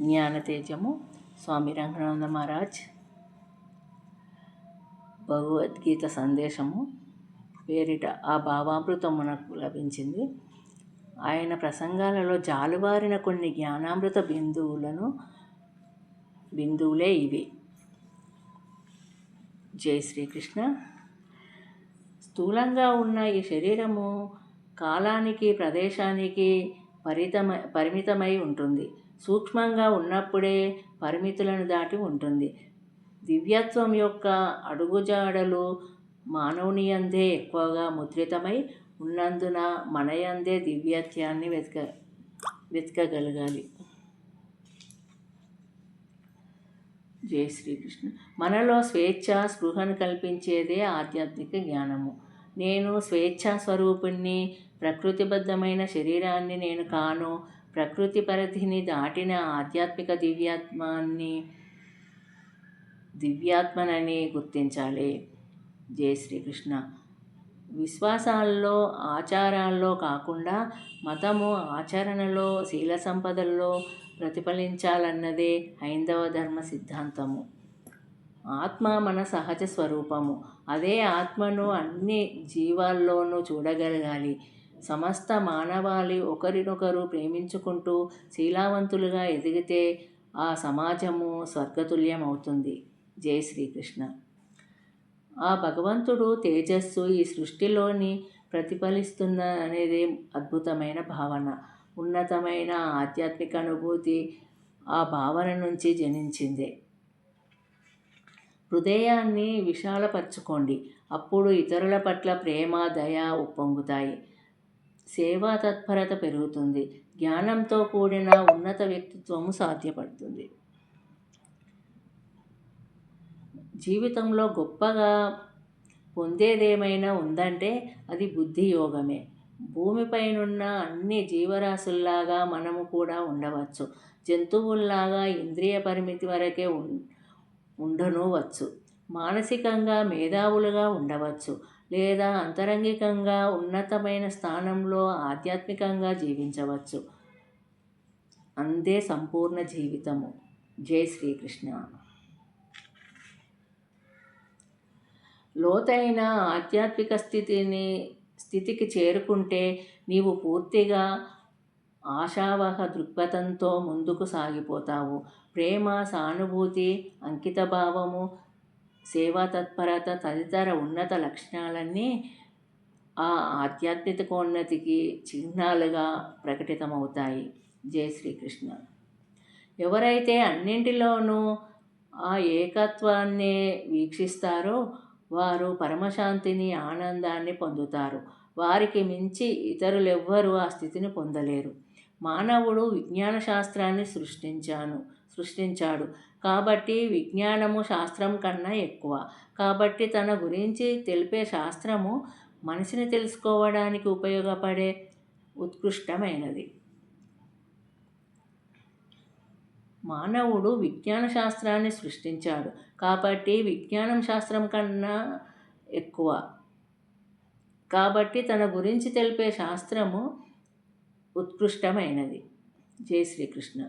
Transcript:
జ్ఞానతేజము. స్వామి రంగనాథ మహారాజ్ భగవద్గీత సందేశము. పేరిట ఆ భావామృతం మనకు లభించింది. ఆయన ప్రసంగాలలో జాలువారిన కొన్ని జ్ఞానామృత బిందువులను బిందువులే ఇవి. జై శ్రీకృష్ణ. స్థూలంగా ఉన్న ఈ శరీరము కాలానికి ప్రదేశానికి పరితమ పరిమితమై ఉంటుంది. సూక్ష్మంగా ఉన్నప్పుడే పరిమితులను దాటి ఉంటుంది. దివ్యత్వం యొక్క అడుగుజాడలు మానవునియందే ఎక్కువగా ముద్రితమై ఉన్నందున మనయందే దివ్యత్యాన్ని వెతక వెతకగలగాలి. జై శ్రీకృష్ణ. మనలో స్వేచ్ఛ స్పృహను కల్పించేదే ఆధ్యాత్మిక జ్ఞానము. నేను స్వేచ్ఛా స్వరూపుణ్ణి ప్రకృతిబద్ధమైన శరీరాన్ని నేను కాను ప్రకృతి పరిధిని దాటిన ఆధ్యాత్మిక దివ్యాత్మాన్ని దివ్యాత్మనని గుర్తించాలి. జై శ్రీకృష్ణ. విశ్వాసాల్లో ఆచారాల్లో కాకుండా మతము ఆచరణలో శీల సంపదల్లో ప్రతిఫలించాలన్నదే హైందవ ధర్మ సిద్ధాంతము. ఆత్మ మన సహజ స్వరూపము. అదే ఆత్మను అన్ని జీవాల్లోనూ చూడగలగాలి. సమస్త మానవాళి ఒకరినొకరు ప్రేమించుకుంటూ శీలావంతులుగా ఎదిగితే ఆ సమాజము స్వర్గతుల్యం అవుతుంది జై శ్రీకృష్ణ. ఆ భగవంతుడు తేజస్సు ఈ సృష్టిలోని ప్రతిఫలిస్తున్న అనేది అద్భుతమైన భావన. ఉన్నతమైన ఆధ్యాత్మిక అనుభూతి ఆ భావన నుంచి జనించింది. హృదయాన్ని విశాలపరచుకోండి. అప్పుడు ఇతరుల పట్ల ప్రేమ దయ ఉప్పొంగుతాయి. సేవా తత్పరత పెరుగుతుంది. జ్ఞానంతో కూడిన ఉన్నత వ్యక్తిత్వము సాధ్యపడుతుంది. జీవితంలో గొప్పగా పొందేదేమైనా ఉందంటే అది బుద్ధి యోగమే. భూమిపైనున్న అన్ని జీవరాశుల్లాగా మనము కూడా ఉండవచ్చు. జంతువుల్లాగా ఇంద్రియ పరిమితి వరకే ఉండను వచ్చు. మానసికంగా మేధావులుగా ఉండవచ్చు. లేదా అంతరంగికంగా ఉన్నతమైన స్థానంలో ఆధ్యాత్మికంగా జీవించవచ్చు. అందే సంపూర్ణ జీవితము. జై శ్రీకృష్ణ. లోతైన ఆధ్యాత్మిక స్థితిని స్థితికి చేరుకుంటే నీవు పూర్తిగా ఆశావహ దృక్పథంతో ముందుకు సాగిపోతావు. ప్రేమ సానుభూతి అంకితభావము సేవా తత్పరత తదితర ఉన్నత లక్షణాలన్నీ ఆ ఆధ్యాత్మికోన్నతికి చిహ్నాలుగా ప్రకటితమవుతాయి. జై శ్రీకృష్ణ. ఎవరైతే అన్నింటిలోనూ ఆ ఏకత్వాన్ని వీక్షిస్తారో వారు పరమశాంతిని ఆనందాన్ని పొందుతారు. వారికి మించి ఇతరులెవ్వరూ ఆ స్థితిని పొందలేరు. మానవుడు విజ్ఞాన శాస్త్రాన్ని సృష్టించాను. సృష్టించాడు. కాబట్టి విజ్ఞానము శాస్త్రం కన్నా ఎక్కువ. కాబట్టి తన గురించి తెలిపే శాస్త్రము మనిషిని తెలుసుకోవడానికి ఉపయోగపడే ఉత్కృష్టమైనది. మానవుడు విజ్ఞాన శాస్త్రాన్ని సృష్టించాడు. కాబట్టి విజ్ఞానం శాస్త్రం కన్నా ఎక్కువ. కాబట్టి తన గురించి తెలిపే శాస్త్రము ఉత్కృష్టమైనది. జై శ్రీకృష్ణ.